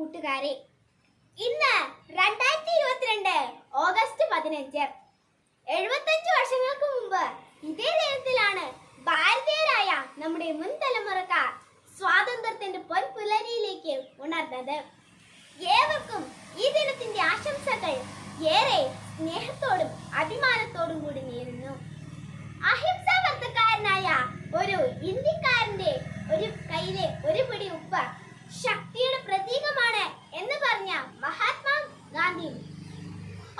കൂട്ടുകാരെ ഇന്ന് രണ്ടായിരത്തി ഇരുപത്തിരണ്ട് ഓഗസ്റ്റ് പതിനഞ്ച്. എഴുപത്തഞ്ച് വർഷങ്ങൾക്ക് മുമ്പ് ഇതേ ദിനത്തിലാണ് ഭാരതീയരായ നമ്മുടെ മുൻ തലമുറക്കാർ സ്വാതന്ത്ര്യത്തിന്റെ പൊൻപുലരിയിലേക്ക് ഉണർന്നത്. ഏവർക്കും ഈ ദിനത്തിന്റെ ആശംസകൾ ഏറെ സ്നേഹത്തോടും അഭിമാനത്തോടും കൂടി നേരുന്നു. അഹിംസാവർത്തക്കാരനായ ഒരു ഇന്ത്യക്കാരന്റെ ഒരു കയ്യിലെ ഒരു പിടി ഉപ്പ് ശക്തിയുടെ പ്രതീകമാണ് എന്ന് പറഞ്ഞ മഹാത്മാ ഗാന്ധിയും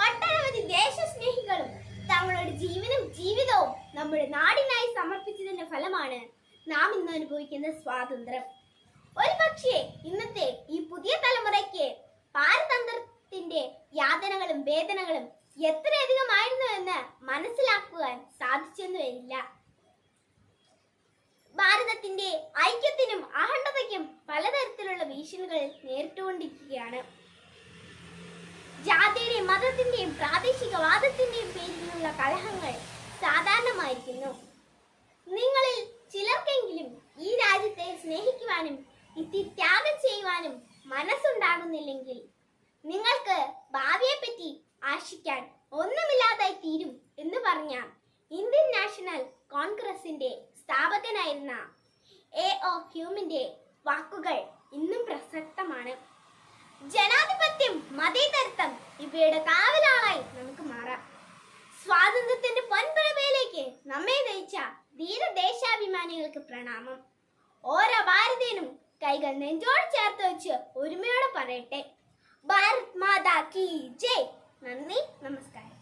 ഒട്ടനവധി ദേശസ്നേഹികളും തങ്ങളുടെ ജീവനും ജീവിതവും നമ്മുടെ നാടിനായി സമർപ്പിച്ചതിന്റെ ഫലമാണ് നാം ഇന്ന് അനുഭവിക്കുന്ന സ്വാതന്ത്ര്യം. ഒരു പക്ഷേ ഇന്നത്തെ ഈ പുതിയ തലമുറയ്ക്ക് പാരതന്ത്രത്തിന്റെ യാതനകളും വേദനകളും എത്രയധികമായിരുന്നു എന്ന് മനസ്സിലാക്കുവാൻ സാധിച്ചെന്നു വരില്ല. പലതരത്തിലുള്ള ഭീഷണികൾ നേരിട്ടുകൊണ്ടിരിക്കുകയാണ്. ജാതിയുടെയും മതത്തിന്റെയും പ്രാദേശികവാദത്തിന്റെയും പേരിലുള്ള കലഹങ്ങൾ സാധാരണമായിരിക്കുന്നു. നിങ്ങളിൽ ചിലർക്കെങ്കിലും ഈ രാജ്യത്തെ സ്നേഹിക്കുവാനും ഇത്തി ത്യാഗം ചെയ്യുവാനും മനസ്സുണ്ടാകുന്നില്ലെങ്കിൽ നിങ്ങൾക്ക് ഭാവിയെപ്പറ്റി ആശിക്കാൻ ഒന്നുമില്ലാതായി തീരും എന്ന് പറഞ്ഞ ഇന്ത്യൻ നാഷണൽ കോൺഗ്രസിന്റെ സ്ഥാപകനായിരുന്ന എ ഒ ഹ്യൂമിന്റെ വാക്കുകൾ ഇന്നും പ്രസക്തമാണ്. ജനാധിപത്യം മതേതരത്വം ഇവയുടെ കാവലാളായി നമുക്ക് മാറാം. സ്വാതന്ത്ര്യത്തിന്റെ പൊൻപുറമയിലേക്ക് നമ്മെ നയിച്ച ധീരദേശാഭിമാനികൾക്ക് പ്രണാമം. ഓരോ ഭാരതീയനും കൈകൾ നെഞ്ചോട് ചേർത്ത് വെച്ച് ഒരുമയോടെ പറയട്ടെ. ഭാരത് മാതാ കി ജയ്. നന്ദി നമസ്കാരം.